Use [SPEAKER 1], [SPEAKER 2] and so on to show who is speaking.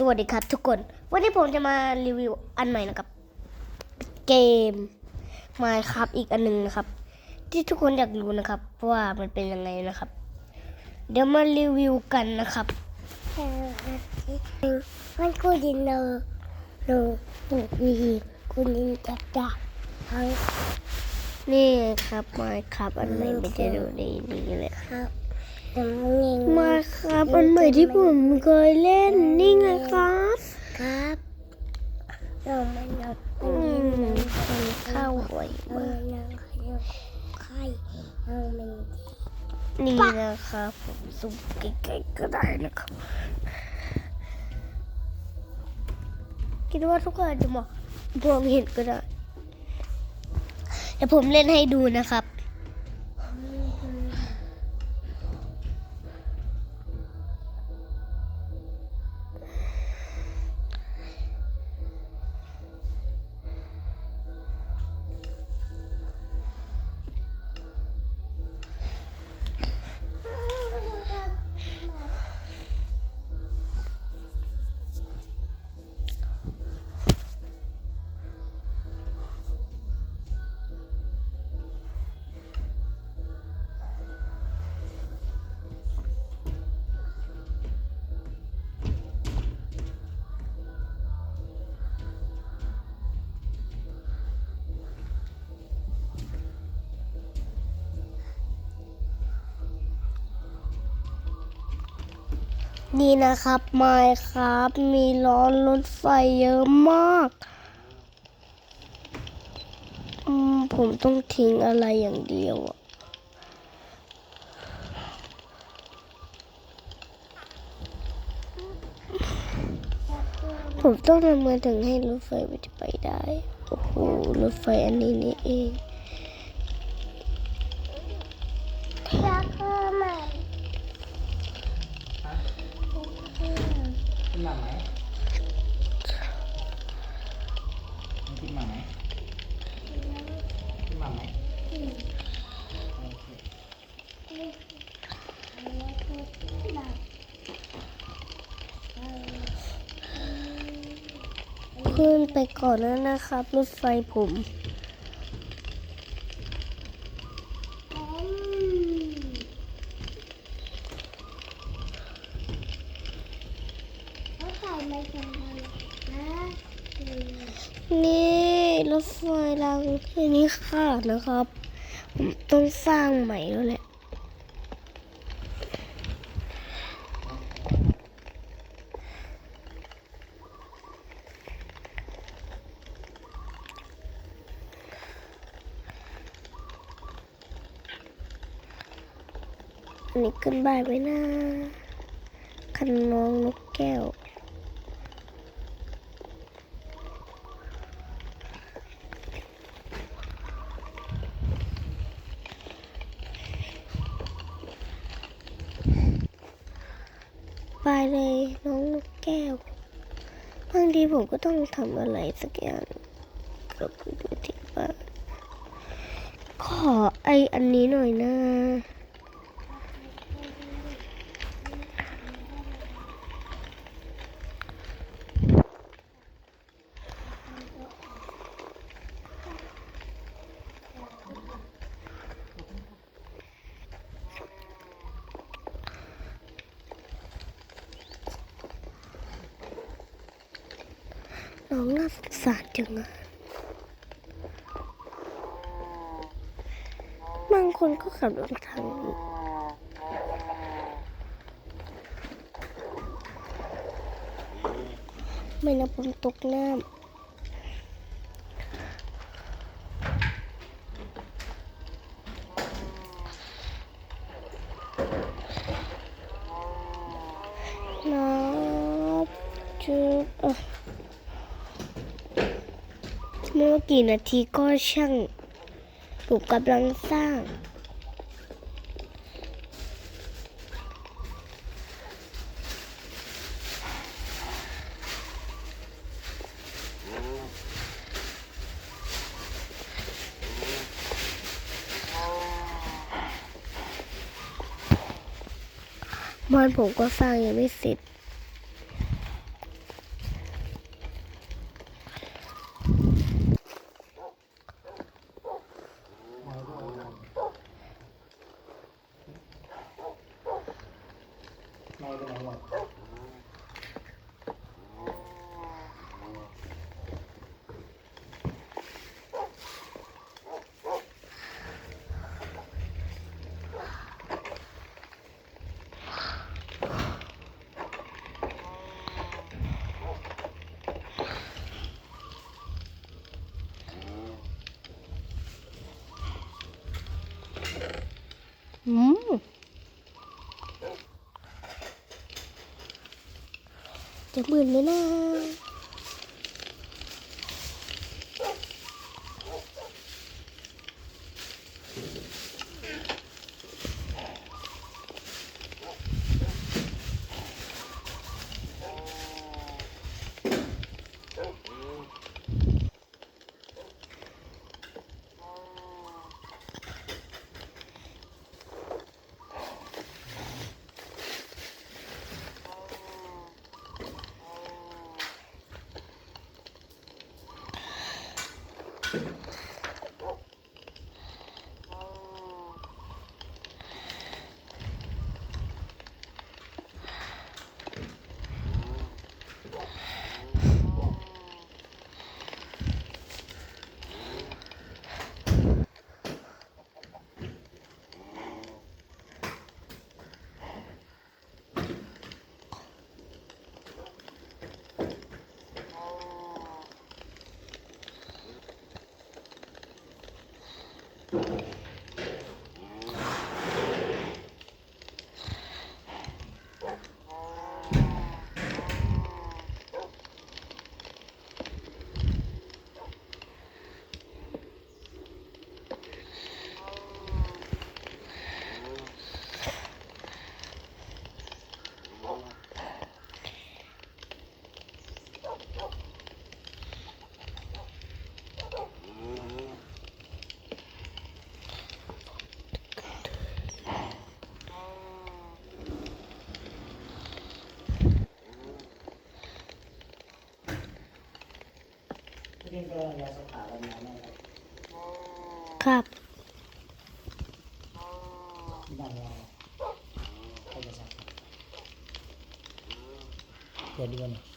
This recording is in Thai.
[SPEAKER 1] สวัสดีครับทุกคน วันนี้ผมจะมารีวิวอันใหม่นะครับ เกม Minecraft อีกอันหนึงนะครับ ที่ทุกคนอยากรู้นะครับว่ามันเป็นยังไงนะครับ เดี๋ยวมารีวิวกันนะครับ
[SPEAKER 2] มันกูดินเลยเลยปุกวีกูดินจับจับทั้ง
[SPEAKER 1] นี่ครับ Minecraft อันใหม่มันจะดูดีดีเลยครับ
[SPEAKER 2] ครับน้ำเงิน
[SPEAKER 1] Minecraft อันใหม่ที่ผมเคยเล่นนี่ไงครับ
[SPEAKER 2] ครับเรามันเรา
[SPEAKER 1] อืมมันเข้าไว
[SPEAKER 2] เรา
[SPEAKER 1] มาก
[SPEAKER 2] ยังเราไข่เรามัน
[SPEAKER 1] นี่นะครับผมซูมใกล้ๆก็ได้นะครับ คิดว่าทุกคนอาจจะมองมองเห็นก็ได้เดี๋ยวผมเล่นให้ดูนะครับ นี่นะครับไมค์ครับ มีล้อรถไฟเยอะมากอืมผมต้องทิ้งอะไรอย่างเดียวอะผมต้องทำมาถึงให้รถไฟมันจะไปได้ โอ้โห รถไฟอันนี้นี่เอง
[SPEAKER 2] กิน
[SPEAKER 3] หมาไหมมันกินหมาไหมกินหมาไหมเค
[SPEAKER 1] ขึ้นไปก่อนแล้วนะครับ รถไฟผม
[SPEAKER 2] เขาใส่ไม่ทำอะไร นี่
[SPEAKER 1] รถไฟรางแค่นี้ขาดนะครับผมต้องสร้างใหม่แล้วแหละอันนี้ขึ้นบ้านไว้นะคันน้องนกแก้ว ไปเลยน้องนกแก้วบางทีผมก็ต้องทำอะไรสักอย่างกับดูที่บ้านขอไออันนี้หน่อยนะ น้องน่าสงสารจังอะบางคนก็ขับรถทางนี้ไม่นะผมตกน้ำน้ำจุดเอ่อ ไม่ ว่ากี่นาทีก็ช่างผมกำลังสร้าง บ้านผมก็สร้างยังไม่เสร็จ 애가 많이 왔고 음. จะมื่นไหมนะ Thank you.
[SPEAKER 3] พี่ดินก็ยาสขาบบนั้นนะครับ
[SPEAKER 1] ครับ
[SPEAKER 3] ดังยาใครจะสักเดี๋ยวดูกันน่อย